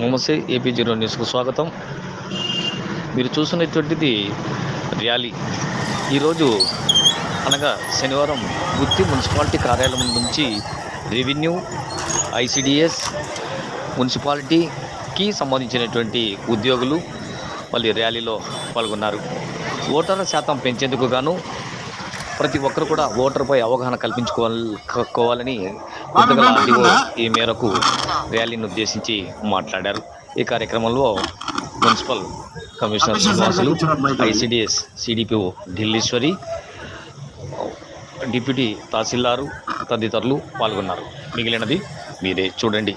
నమస్తే AP zero న్యూస్కు స్వాగతం. మీరు చూస్తున్నటువంటిది ర్యాలీ. ఈరోజు అనగా శనివారం గుత్తి మున్సిపాలిటీ కార్యాలయం నుంచి రెవెన్యూ ఐసిడిఎస్ మున్సిపాలిటీకి సంబంధించినటువంటి ఉద్యోగులు మళ్ళీ ర్యాలీలో పాల్గొన్నారు. ఓటర్ల శాతం పెంచేందుకు గాను ప్రతి ఒక్కరు కూడా ఓటర్పై అవగాహన కల్పించుకోవాలి క- కోవాలని కొత్తగల ఆర్డీఓ ఈ మేరకు ర్యాలీని ఉద్దేశించి మాట్లాడారు. ఈ కార్యక్రమంలో municipal commissioner Srinivasulu ICDS CDPO Dilleswari deputy tahsildar తదితరులు పాల్గొన్నారు. మిగిలినది మీరే చూడండి.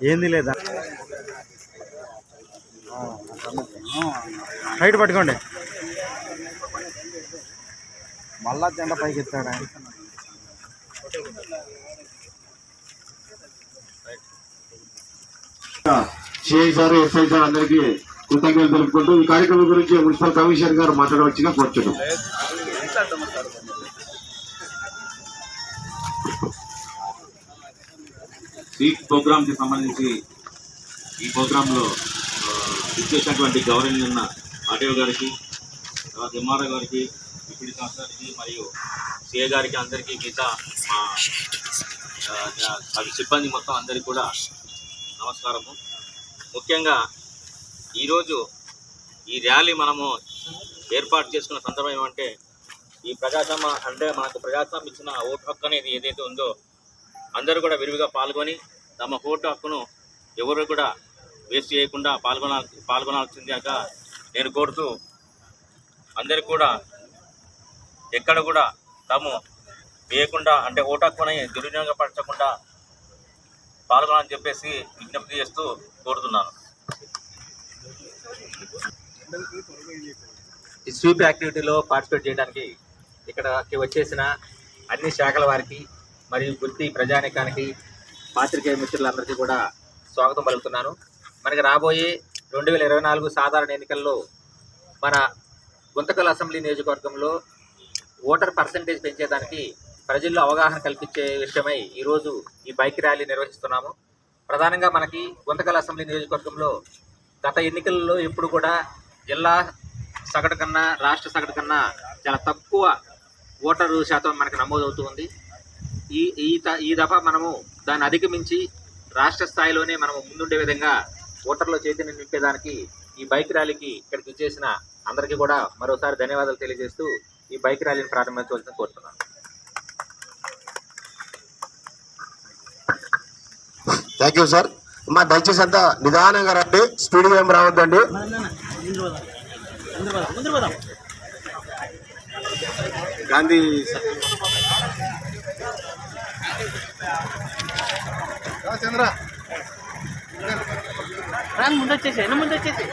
ఏంది లేదా? హైట్ పట్టుకోండి. మళ్ళా జెండా పైకి ఎత్తాడా సిఐ సార్ ఎస్ఐ సార్ అందరికీ కృతజ్ఞతలు తెలుపుకుంటూ ఈ కార్యక్రమం గురించి మున్సిపల్ కమిషనర్ గారు మాట్లాడవచ్చుగా కోరుచున్నాం. ఈ ప్రోగ్రామ్కి సంబంధించి ఈ ప్రోగ్రాంలో ఆ, ఇచ్చేసినటువంటి గౌరవనీయున్న ఆర్టీఓ గారికి తర్వాత ఎంఆర్ఓ గారికి డిప్యూటీ కలెక్టర్ గారికి మరియు సిఏ గారికి అందరికీ మిగతా మా సిబ్బంది మొత్తం అందరికీ కూడా నమస్కారము. ముఖ్యంగా ఈరోజు ఈ ర్యాలీ మనము ఏర్పాటు చేసుకున్న సందర్భం ఏమంటే ఈ ప్రజాస్వామ్య అంటే మనకు ప్రజాస్వామ్యం ఇచ్చిన ఓటు హక్కు అనేది ఏదైతే ఉందో అందరూ కూడా విరివిగా పాల్గొని తమ ఓటు హక్కును ఎవరు కూడా వేస్ట్ చేయకుండా పాల్గొనాల్ పాల్గొనాల్సిందిగా నేను కోరుతూ అందరికి కూడా ఎక్కడ కూడా తాము వేయకుండా అంటే ఓటు హక్కుని దుర్వినియోగపరచకుండా పాల్గొనాలని చెప్పేసి విజ్ఞప్తి చేస్తూ కోరుతున్నాను. ఈ స్వీప్ యాక్టివిటీలో పార్టిసిపేట్ చేయడానికి ఇక్కడకి వచ్చేసిన అన్ని శాఖల వారికి మరియు గుర్తి ప్రజానికానికి పాత్రికేయ మిత్రులందరికీ కూడా స్వాగతం పలుకుతున్నాను. మనకి రాబోయే రెండు వేల ఇరవై నాలుగు సాధారణ ఎన్నికల్లో మన గుంతకల్ అసెంబ్లీ నియోజకవర్గంలో ఓటర్ పర్సంటేజ్ పెంచేదానికి ప్రజల్లో అవగాహన కల్పించే విషయమై ఈరోజు ఈ బైక్ ర్యాలీ నిర్వహిస్తున్నాము. ప్రధానంగా మనకి గుంతకల్ అసెంబ్లీ నియోజకవర్గంలో గత ఎన్నికల్లో ఎప్పుడు కూడా జిల్లా సగటు కన్నా రాష్ట్ర సగటు కన్నా చాలా తక్కువ ఓటరు శాతం మనకు నమోదవుతుంది ఈ ఈ ఈ దఫా మనము దాన్ని అధిగమించి రాష్ట్ర స్థాయిలోనే మనము ముందుండే విధంగా ఓటర్లో చైతన్యం నింపేదానికి ఈ బైక్ ర్యాలీకి ఇక్కడికి వచ్చేసిన అందరికీ కూడా మరోసారి ధన్యవాదాలు తెలియజేస్తూ ఈ బైక్ ర్యాలీని ప్రారంభించవలసిన కోరుతున్నాను. థ్యాంక్ యూ సార్ మా దయచేసి అంతా నిదానంగా రండి. స్పీడ్ ఏం రావద్దండి. గాంధీ చంద్ర రాంగ్ ముందు వచ్చేసి ఎన్న ముందు వచ్చేసి